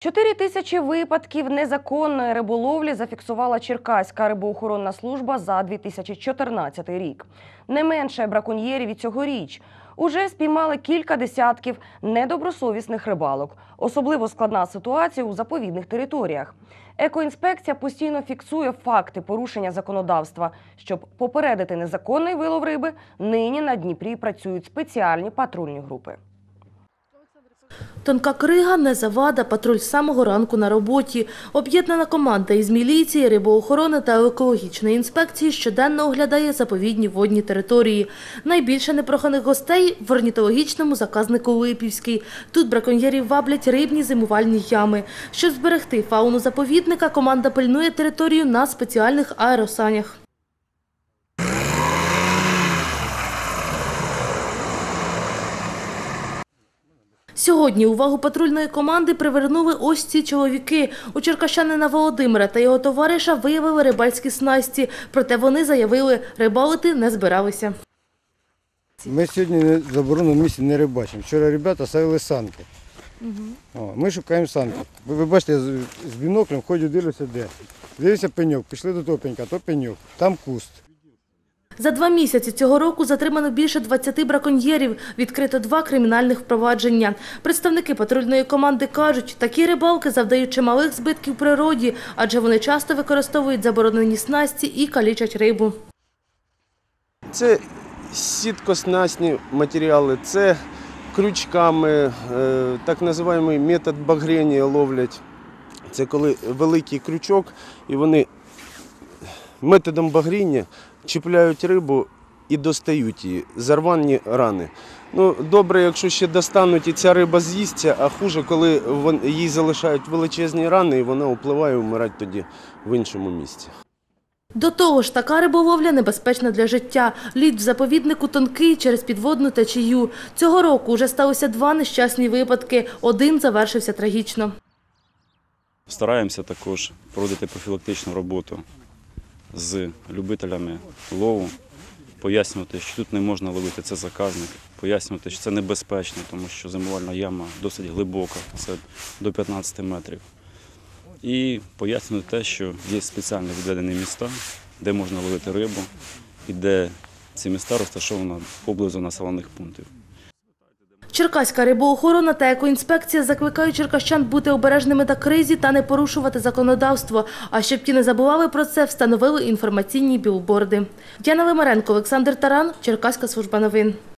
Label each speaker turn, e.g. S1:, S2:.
S1: Чотири тисячі випадків незаконної риболовлі зафіксувала Черкаська рибоохоронна служба за 2014 рік. Не менше браконьєрів і цьогоріч. Уже спіймали кілька десятків недобросовісних рибалок. Особливо складна ситуація у заповідних територіях. Екоінспекція постійно фіксує факти порушення законодавства. Щоб попередити незаконний вилов риби, нині на Дніпрі працюють спеціальні патрульні групи.
S2: Тонка крига не завада, патруль з самого ранку на роботі. Об'єднана команда із міліції, рибоохорони та екологічної інспекції щоденно оглядає заповідні водні території. Найбільше непроханих гостей в орнітологічному заказнику Липівський. Тут браконьєрів ваблять рибні зимувальні ями. Щоб зберегти фауну заповідника, команда пильнує територію на спеціальних аеросанях. Сьогодні увагу патрульної команди привернули ось ці чоловіки. У черкащанина Володимира та його товариша виявили рибальські снасті, проте вони заявили, рибалити не збиралися.
S3: Ми сьогодні не- в забороненому місці не рибачимо. Вчора ребята ставили санки. Ми шукаємо санки. Ви, ви бачите, я з, з біноклем ходжу, дивлюся де. Дивлюся пеньок, пішли до того пенька, то пеньок, там куст.
S2: За два місяці цього року затримано більше 20 браконьєрів, відкрито два кримінальних впровадження. Представники патрульної команди кажуть, такі рибалки завдають чималих збитків природі, адже вони часто використовують заборонені снасті і калічать рибу.
S4: Це сіткоснасні матеріали, це крючками, е, так називаємо метод багрення ловлять. Це коли великий крючок і вони методом багріння чіпляють рибу і достають її, зарвані рани. Ну, добре, якщо ще достануть і ця риба з'їсться, а хуже, коли їй залишають величезні рани і вона впливає вмирати тоді в іншому місці.
S2: До того ж, така риболовля небезпечна для життя. Лід в заповіднику тонкий через підводну течію. Цього року вже сталося два нещасні випадки. Один завершився трагічно.
S5: Стараємося також проводити профілактичну роботу з любителями лову, пояснювати, що тут не можна ловити, це заказник, пояснювати, що це небезпечно, тому що зимувальна яма досить глибока, це до 15 метрів. І пояснювати те, що є спеціально відведені міста, де можна ловити рибу і де ці міста розташовані поблизу населених пунктів.
S2: Черкаська рибоохорона та екоінспекція закликають черкащан бути обережними та кризі та не порушувати законодавство. А щоб ті не забували про це, встановили інформаційні білборди. Діана Лимаренко, Олександр Таран, Черкаська служба новин.